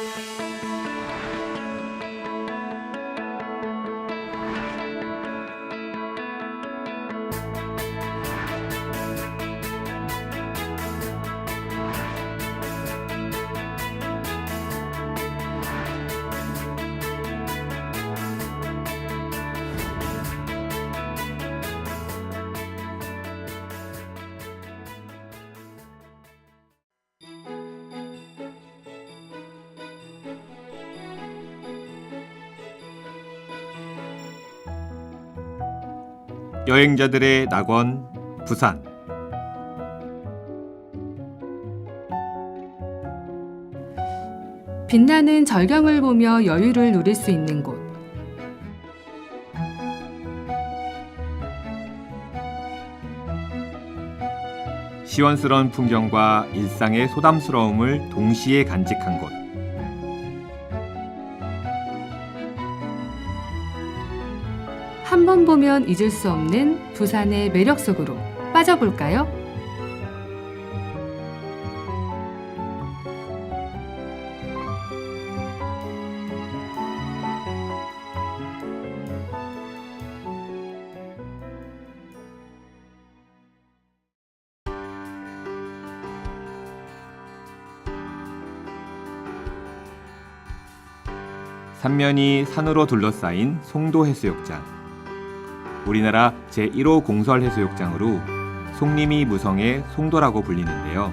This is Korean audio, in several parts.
you 여행자들의 낙원 부산 빛나는 절경을 보며 여유를 누릴 수 있는 곳. 시원스러운 풍경과 일상의 소담스러움을 동시에 간직한 곳 한 번 보면 잊을 수 없는 부산의 매력 속으로 빠져볼까요? 삼면이 산으로 둘러싸인 송도 해수욕장 우리나라 제1호 공설 해수욕장으로 송림이 무성의 송도라고 불리는데요.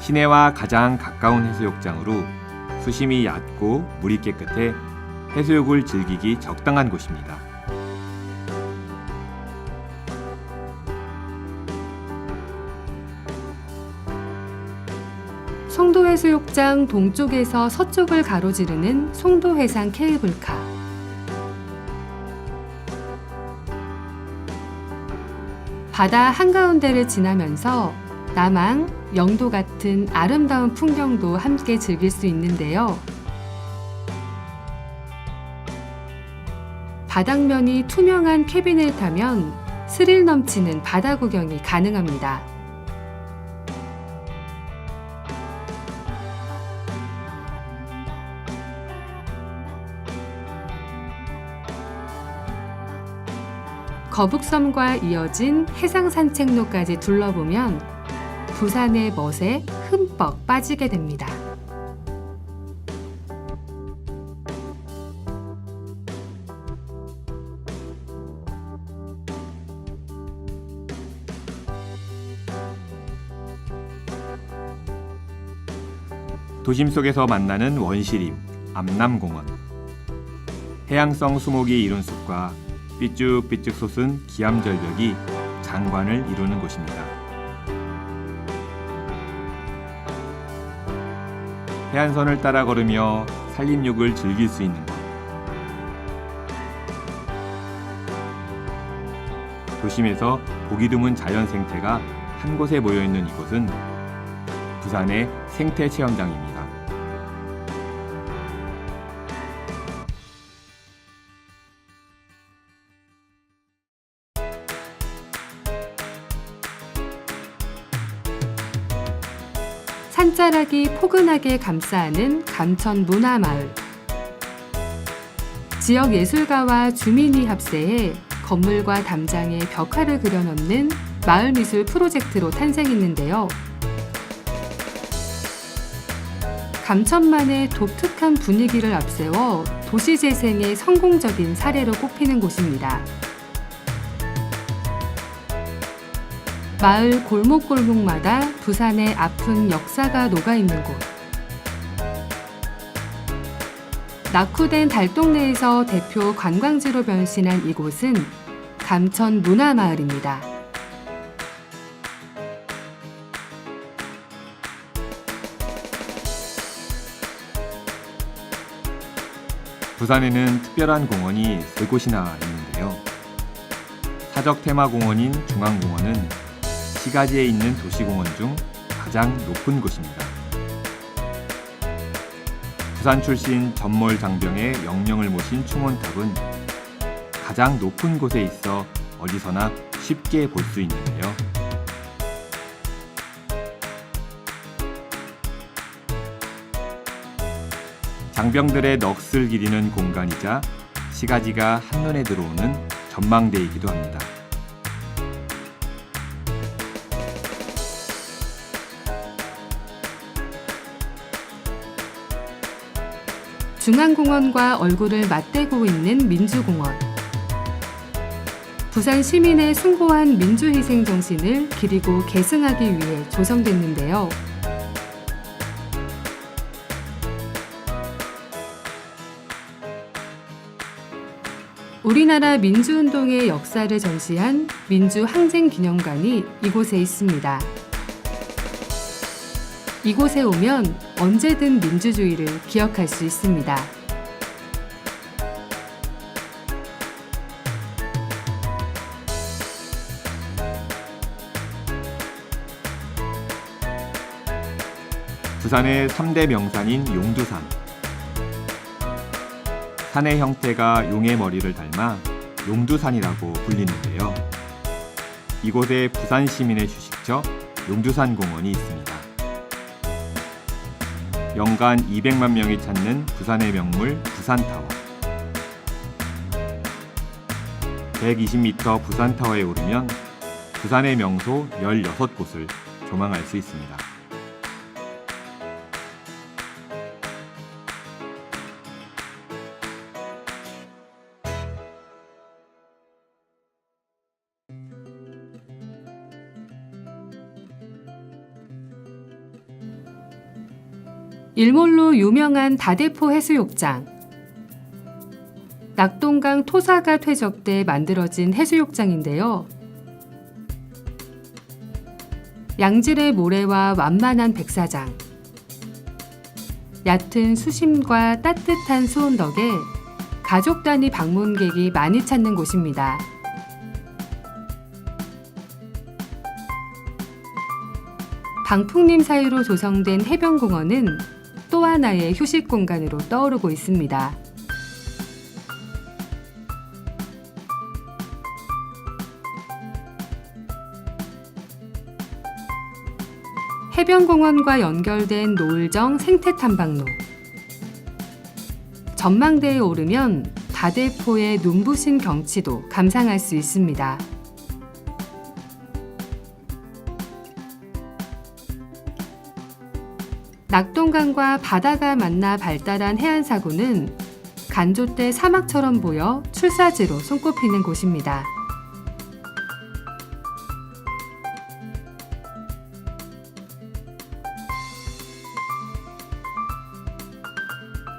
시내와 가장 가까운 해수욕장으로 수심이 얕고 물이 깨끗해 해수욕을 즐기기 적당한 곳입니다. 송도해수욕장 동쪽에서 서쪽을 가로지르는 송도해상 케이블카. 바다 한가운데를 지나면서 남항, 영도 같은 아름다운 풍경도 함께 즐길 수 있는데요. 바닥면이 투명한 캐빈을 타면 스릴 넘치는 바다 구경이 가능합니다. 거북섬과 이어진 해상 산책로까지 둘러보면 부산의 멋에 흠뻑 빠지게 됩니다. 도심 속에서 만나는 원시림, 암남공원. 해양성 수목이 이룬 숲과 삐쭉삐쭉 솟은 기암절벽이 장관을 이루는 곳입니다. 해안선을 따라 걸으며 산림욕을 즐길 수 있는 곳. 도심에서 보기 드문 자연 생태가 한 곳에 모여 있는 이곳은 부산의 생태 체험장입니다. 산자락이 포근하게 감싸는 감천 문화마을. 지역 예술가와 주민이 합세해 건물과 담장에 벽화를 그려넣는 마을 미술 프로젝트로 탄생했는데요. 감천만의 독특한 분위기를 앞세워 도시 재생의 성공적인 사례로 꼽히는 곳입니다. 마을 골목골목마다 부산의 아픈 역사가 녹아있는 곳. 낙후된 달동네에서 대표 관광지로 변신한 이곳은 감천 문화마을입니다. 부산에는 특별한 공원이 세 곳이나 있는데요. 사적 테마 공원인 중앙공원은 시가지에 있는 도시공원 중 가장 높은 곳입니다. 부산 출신 전몰 장병의 영령을 모신 충원탑은 가장 높은 곳에 있어 어디서나 쉽게 볼 수 있는데요. 장병들의 넋을 기리는 공간이자 시가지가 한눈에 들어오는 전망대이기도 합니다. 중앙공원과 얼굴을 맞대고 있는 민주공원. 부산 시민의 숭고한 민주희생 정신을 기리고 계승하기 위해 조성됐는데요. 우리나라 민주운동의 역사를 전시한 민주항쟁기념관이 이곳에 있습니다. 이곳에 오면 언제든 민주주의를 기억할 수 있습니다. 부산의 3대 명산인 용두산. 산의 형태가 용의 머리를 닮아 용두산이라고 불리는데요. 이곳에 부산 시민의 휴식처 용두산 공원이 있습니다. 연간 200만 명이 찾는 부산의 명물 부산타워. 120m 부산타워에 오르면 부산의 명소 16곳을 조망할 수 있습니다. 일몰로 유명한 다대포 해수욕장. 낙동강 토사가 퇴적 때 만들어진 해수욕장인데요. 양질의 모래와 완만한 백사장. 얕은 수심과 따뜻한 수온 덕에 가족 단위 방문객이 많이 찾는 곳입니다. 방풍림 사이로 조성된 해변공원은 또 하나의 휴식 공간으로 떠오르고 있습니다. 해변공원과 연결된 노을정 생태탐방로. 전망대에 오르면 다대포의 눈부신 경치도 감상할 수 있습니다. 낙동강과 바다가 만나 발달한 해안사구는 간조대 사막처럼 보여 출사지로 손꼽히는 곳입니다.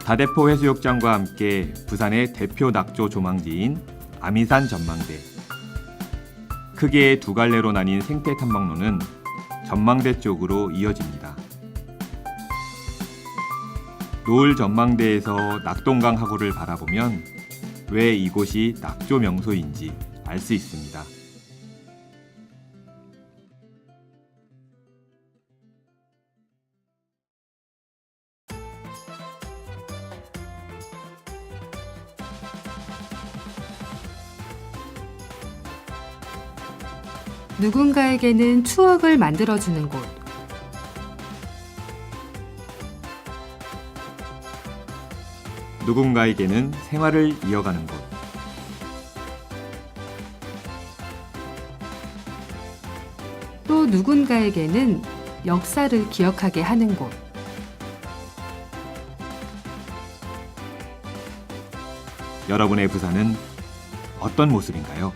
다대포 해수욕장과 함께 부산의 대표 낙조 조망지인 아미산 전망대. 크게 두 갈래로 나뉜 생태 탐방로는 전망대 쪽으로 이어집니다. 노을 전망대에서 낙동강 하구를 바라보면 왜 이곳이 낙조 명소인지 알 수 있습니다. 누군가에게는 추억을 만들어주는 곳. 누군가에게는 생활을 이어가는 곳. 또 누군가에게는 역사를 기억하게 하는 곳. 여러분의 부산은 어떤 모습인가요?